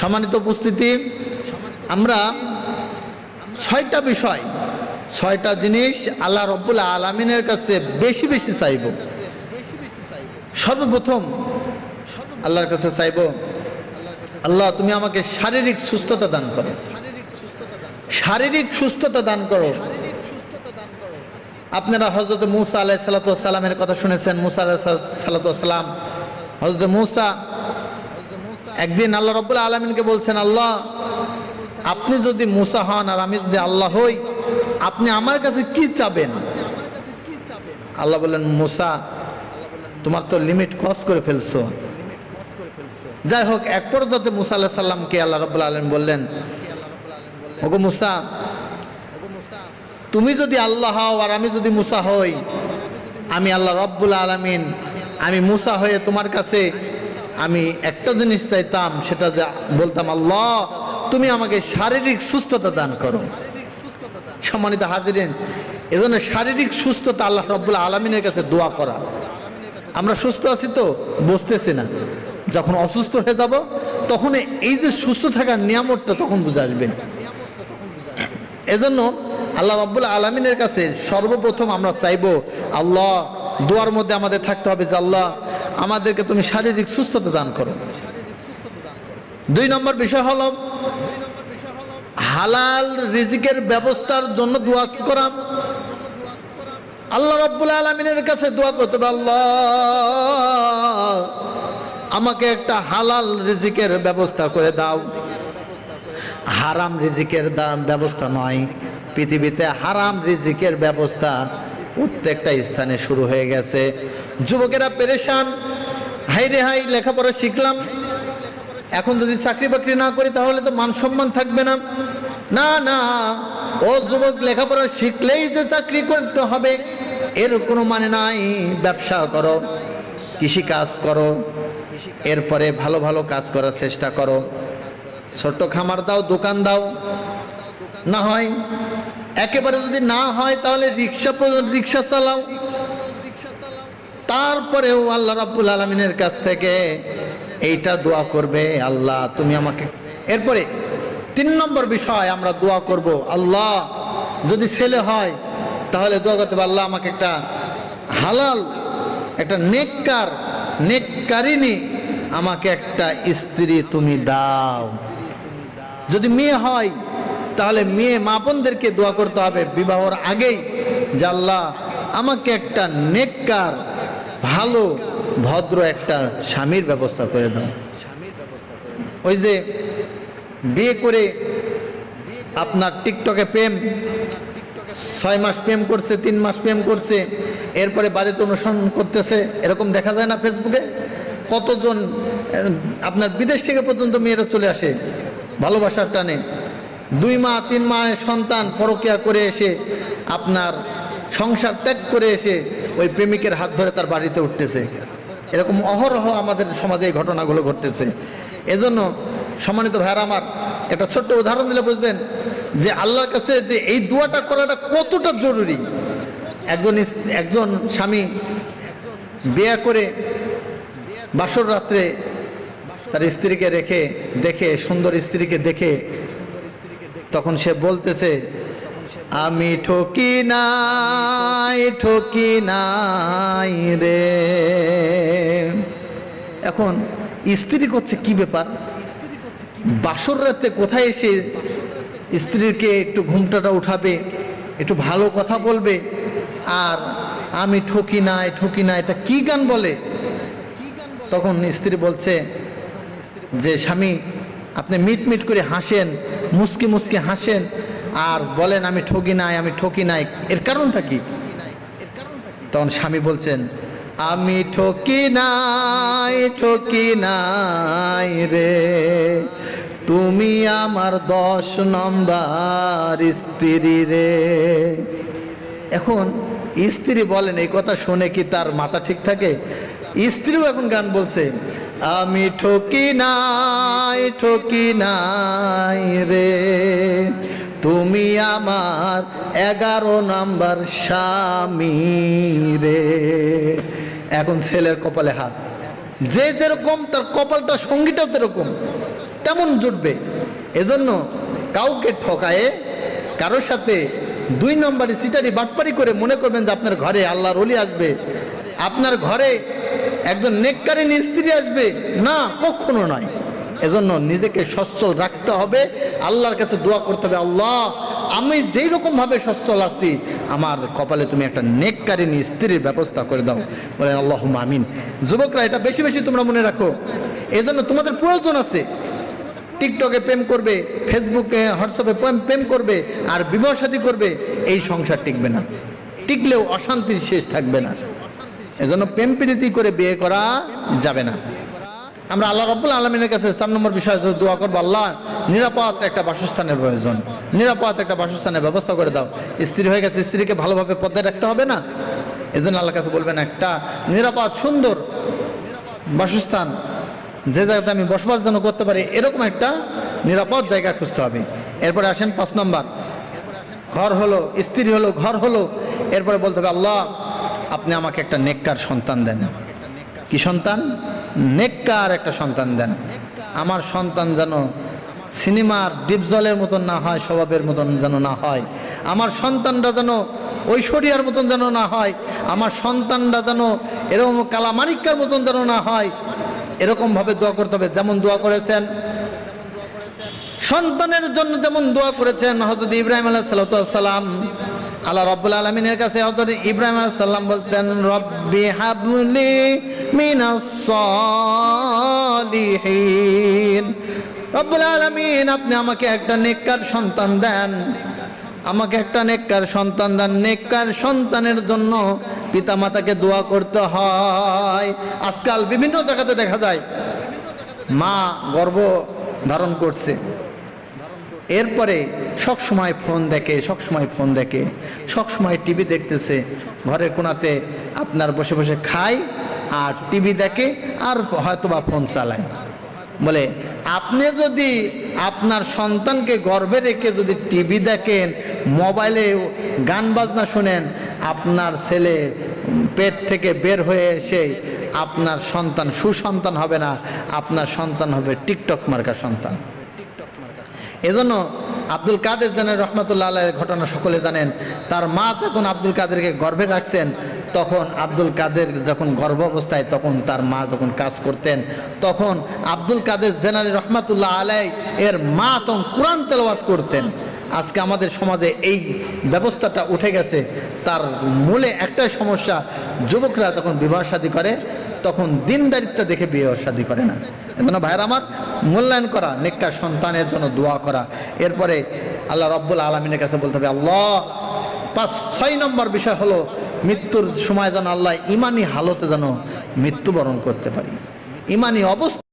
সম্মানিত উপস্থিতি, আমরা ছয়টা বিষয়, ছয়টা জিনিস আল্লাহ রব্বুল আলমিনের কাছে বেশি বেশি চাইব। সর্বপ্রথম আল্লাহর কাছে চাইব, আল্লাহ তুমি আমাকে শারীরিক সুস্থতা দান করো। শারীরিক সুস্থতা দান করো। আপনারা হজরত মুসা আলাহ সালাতামের কথা শুনেছেন, মুসা আলাহ সালাতাম হজরত মুসা একদিন আল্লাহ রব্বুল আলমিনকে বলছেন, আল্লাহ, আপনি যদি মুসা হন আর আমি যদি আল্লাহ হই, আপনি আমার কাছে কি চাবেন? আল্লাহ বললেন, মুসা, তোমার তো লিমিট ক্রস করে ফেলছো। যাই হোক, এক পর্যাতে মুসা আল্লাহ সাল্লামকে আল্লাহ রব্বুল আলম বললেন, ওগো মুসা, তুমি যদি আল্লাহ হও আর আমি যদি মুসা হই, আমি আল্লাহ রব্বুল আলমিন, আমি মুসা হয়ে তোমার কাছে আমি একটা জিনিস চাইতাম, সেটা যে বলতাম, আল্লাহ, তুমি আমাকে শারীরিক সুস্থতা দান করো। সম্মানিত হাজিরেন, এজন্য শারীরিক সুস্থতা আল্লাহ রব্বুল আলমিনের কাছে দোয়া করা। আমরা সুস্থ আছি তো? বসতেছি না। যখন অসুস্থ হয়ে যাব তখন এই যে সুস্থ থাকার নিয়ামতটা তখন বুঝে আসবে। এজন্য আল্লাহ রব্বুল আলমিনের কাছে সর্বপ্রথম আমরা চাইব, আল্লাহ, দোয়ার মধ্যে আমাদের থাকতে হবে যে, আল্লাহ আমাদেরকে তুমি শারীরিক সুস্থতা দান করো। দুই নম্বর বিষয় হলো, হালাল রিজিকের ব্যবস্থার জন্য দোয়া করা। আল্লাহ রব্বুল আলমিনের কাছে দোয়া করতে আল্লাহ আমাকে একটা হালাল রিজিকের ব্যবস্থা করে দাও। হারাম রিজিকের ব্যবস্থা নয়, পৃথিবীতে হারাম রিজিকের ব্যবস্থা প্রত্যেকটা স্থানে শুরু হয়ে গেছে। যুবকেরা পেরেশান। হাই রে হাই, লেখাপড়া শিখলাম। এখন যদি চাকরি বাকরি না করি, তাহলে তো মান সম্মান থাকবে না। না না, ও যুবক লেখাপড়া শিখলেই যে চাকরি করতে হবে, এর কোনো মানে নাই। ব্যবসা করো কৃষি কাজ করো, এরপরে ভালো ভালো কাজ করার চেষ্টা করো। ছোট্ট খামার দাও, দোকান দাও। না হয়, একেবারে যদি না হয়, তাহলে রিক্সা রিক্সা চালাও। তারপরেও আল্লাহ রাব্বুল আলমিনের কাছ থেকে এইটা দোয়া করবে, আল্লাহ তুমি আমাকে এরপরে তিন নম্বর বিষয় আমরা দোয়া করব, আল্লাহ, যদি ছেলে হয়, তাহলে দোয়া করতে আল্লাহ আমাকে একটা হালাল, একটা নেককার নেককারিনী আমাকে একটা স্ত্রী তুমি দাও। যদি মেয়ে হয়, তাহলে মেয়ে মা বোনদেরকে দোয়া করতে হবে বিবাহর আগেই যে আল্লাহ আমাকে একটা নেককার ভালো, ভদ্র একটা স্বামীর ব্যবস্থা করে দাও। ওই যে বিয়ে করে আপনার টিকটকে প্রেম, ছয় মাস প্রেম করছে, তিন মাস প্রেম করছে, এরপরে বাড়িতে অনুসরণ করতেছে, এরকম দেখা যায় না ফেসবুকে? কতজন, আপনার বিদেশ থেকে পর্যন্ত মেয়েরা চলে আসে, ভালোবাসার টানে। দুই মা, তিন মায়ের সন্তান পরকিয়া করে এসে, আপনার সংসার ত্যাগ করে এসে ওই প্রেমিকের হাত ধরে তার বাড়িতে উঠতেছে। এরকম অহরহ আমাদের সমাজে এই ঘটনাগুলো ঘটতেছে। এজন্য সম্মানিত ভাইয়ার আমার, একটা ছোট্ট উদাহরণ দিলে বুঝবেন যে আল্লাহর কাছে যে এই দোয়াটা করাটা কতটা জরুরি। একজন একজন স্বামী বিয়ে করে বাসর রাত্রে তার স্ত্রীকে রেখে, দেখে, সুন্দর স্ত্রীকে দেখে, তখন সে বলতেছে আমি ঠকি নাই ঠকি নাই রে। এখন স্ত্রী করছে কি ব্যাপার? বাসর রাতে কোথায় এসে স্ত্রীকে একটু ঘুমটাটা উঠাবে, একটু ভালো কথা বলবে? আর আমি ঠকি নাই, ঠকি না এটা কি গান বলে? তখন স্ত্রী বলছে যে, স্বামী, আপনি মিট মিট করে হাসেন, মুসকি মুসকি হাসেন আর বলেন, আমি ঠকি নাই, আমি ঠকি নাই। এর কারণটা কি? তখন স্বামী বলছেন, আমি ঠকি নাই ঠকি নাই রে। তুমি আমার দশ নম্বর স্ত্রী রে। এখন স্ত্রী বলেন, এই কথা শুনে কি তার মাথা ঠিক থাকে? স্ত্রীও এখন গান বলছে, আমি ঠকি নাই ঠকি নাই রে। তুমি আমার এগারো নাম্বার স্বামী রে। এখন ছেলের কপালে হাত। যে যেরকম তার কপালটা, সঙ্গীটাও তেরকম। তেমন জুটবে। এজন্য কাউকে ঠকায়ে, কারোর সাথে দুই নম্বরে সিটারি বাটপারি করে মনে করবেন যে আপনার ঘরে আল্লাহর অলি আসবে। আপনার ঘরে একজন নেককারিনী স্ত্রী আসবে? না, কখনো নয়। এজন্য নিজেকে সচ্ছল রাখতে হবে, আল্লাহর কাছে দোয়া করতে হবে, আল্লাহ, আমি যেই রকম ভাবে সচ্ছল আছি, আমার কপালে তুমি একটা নেককারিনী স্ত্রীর ব্যবস্থা করে দাও। বলেন আল্লাহ আমিন। যুবকরা, এটা বেশি বেশি তোমরা মনে রাখো। এজন্য তোমাদের প্রয়োজন আছে। টিকটকে প্রেম করবে, ফেসবুকে, হোয়াটসঅ্যাপে প্রেম প্রেম করবে, আর বিবাহ সাথী করবে, এই সংসার টিকবে না। টিকলেও অশান্তির শেষ থাকবে না। এজন্য প্রেম প্রীতি করে বিয়ে করা যাবে না। আমরা আল্লাহ রব্বুল আলমিনের কাছে চার নম্বর বিষয় দোয়া করব, আল্লাহ, নিরাপদ একটা বাসস্থানের প্রয়োজন। নিরাপদ একটা বাসস্থানের ব্যবস্থা করে দাও। স্ত্রী হয়ে গেছে, স্ত্রীকে ভালোভাবে পদ্মায় রাখতে হবে না? এজন্য আল্লাহ কাছে বলবেন, একটা নিরাপদ, সুন্দর বাসস্থান, যে জায়গাতে আমি বসবাস যেন করতে পারি, এরকম একটা নিরাপদ জায়গা খুঁজতে হবে। এরপরে আসেন পাঁচ নম্বর। ঘর হলো, স্ত্রী হলো, ঘর হলো। এরপরে বলতে হবে, আল্লাহ, আপনি আমাকে একটা নেককার সন্তান দেন। কি সন্তান? নেককার একটা সন্তান দেন। আমার সন্তান যেন সিনেমার ডিপজলের মতন না হয়, স্বভাবের মতন যেন না হয়। আমার সন্তানরা যেন ঐশ্বরিয়ার মতন যেন না হয়, আমার সন্তানরা যেন এরকম কালামানিক্কার মতন যেন না হয়, এরকমভাবে দোয়া করতে হবে। যেমন দোয়া করেছেন, সন্তানের জন্য যেমন দোয়া করেছেন হজরত ইব্রাহিম আলাহ সালাম, আল্লাহ রব্বুল আলমিনের কাছে হজরত ইব্রাহিম আলাহ সাল্লাম বলতেন, রব্বি হাবলি মিনাস সলিহিন রব্বুল আলমিন, আপনি আমাকে একটা নেককার সন্তান দেন। আমাকে একটা নেককার সন্তান দেন। নেককার সন্তানের জন্য পিতা মাতাকে দোয়া করতে হয়। আজকাল বিভিন্ন জায়গাতে দেখা যায়, মা গর্ভ ধারণ করছে। এরপরে সব সময় ফোন দেখে, সব সময় ফোন দেখে, সব সময় টিভি দেখতেছে, ঘরের কোনাতে আপনার বসে বসে খায় আর টিভি দেখে আর হয়তো বা ফোন চালায়। বলে, আপনি যদি আপনার সন্তানকে গর্ভে রেখে যদি টিভি দেখেন, মোবাইলে গান বাজনা শোনেন, আপনার ছেলে পেট থেকে বের হয়ে এসে আপনার সন্তান সুসন্তান হবে না, আপনার সন্তান হবে টিকটক মার্কা সন্তান। এজন্য আব্দুল কাদের জানেন রহমতুল্লাহ আল্লাহের ঘটনা সকলে জানেন। তার মা যখন আব্দুল কাদেরকে গর্ভে রাখছেন তখন আব্দুল কাদের যখন গর্ভ অবস্থায় তখন তার মা যখন কাজ করতেন, তখন আব্দুল কাদের জেনারেল রহমাতুল্লাহ আলাই এর মা তখন কোরআন তেলাওয়াত করতেন। আজকে আমাদের সমাজে এই ব্যবস্থাটা উঠে গেছে। তার মূলে একটাই সমস্যা, যুবকরা তখন বিবাহ শাদী করে, তখন দিনদারিত্ব দেখে বিয়ে শাদী করে না। এজন্য ভাইয়ের আমার, মূল্যায়ন করা, নেককার সন্তানের জন্য দোয়া করা। এরপরে আল্লাহ রব্বুল আলমিনের কাছে বলতে হবে, আল্লাহ, পাঁচ, ছয় নম্বর বিষয় হলো মৃত্যুর সময় যেন আল্লাহ ইমানি হালতে যেন মৃত্যুবরণ করতে পারি। ইমানি অবস্থা